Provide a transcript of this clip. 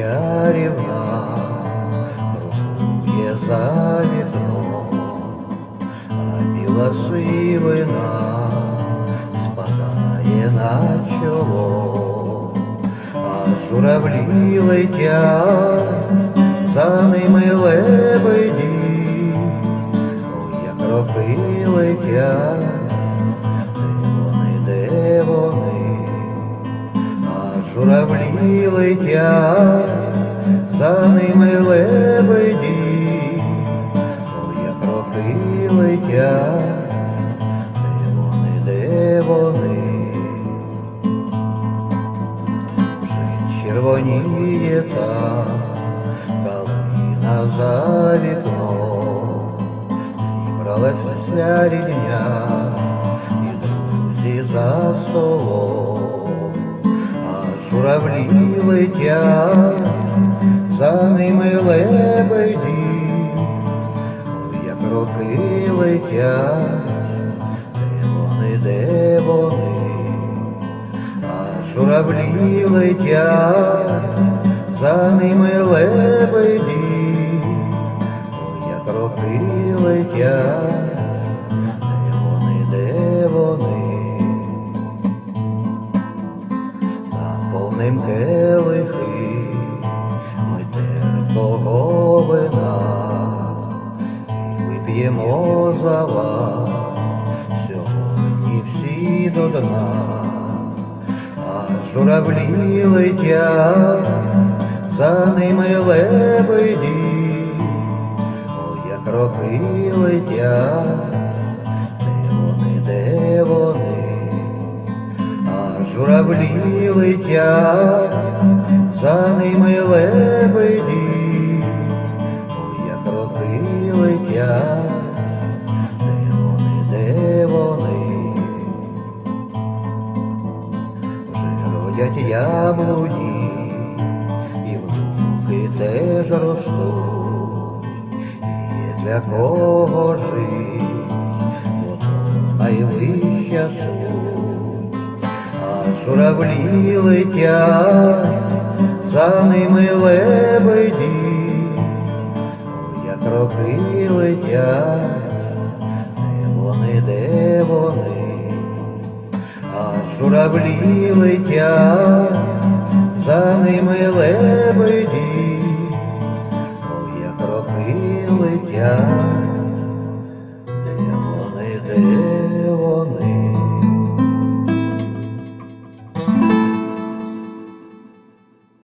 я ревна, русские а а за вікном, а біла сивина спадає на чоло, а журавлі летять за ним. Журавлі летять, за ними лебеді, ой, як роки летять, де вони, де вони. Вже червоніє та калина за вікном, зібралась вся рідня і друзі за столом, журавлі летять, за ними лебеді, ой, як роки летять, де вони, де вони, а журавлі летять, за ними лебеді, ой, як роки летять, наповним келихи, ми терпкого вина, і вип'ємо за вас сьогодні всі до дна, а журавлі летять, за ними лебеді, ой, як роки летять, де вони, де журавлі летять, за ними лебеді, ой, як роки летять, де вони, де вони, вже родять яблуні, і внуки теж ростуть, і для кого жить, бо найвища суть, журавлі летять, за ними лебеді, як роки летять, де вони, де вони, а журавлі летять, за ними лебеді, як роки летять.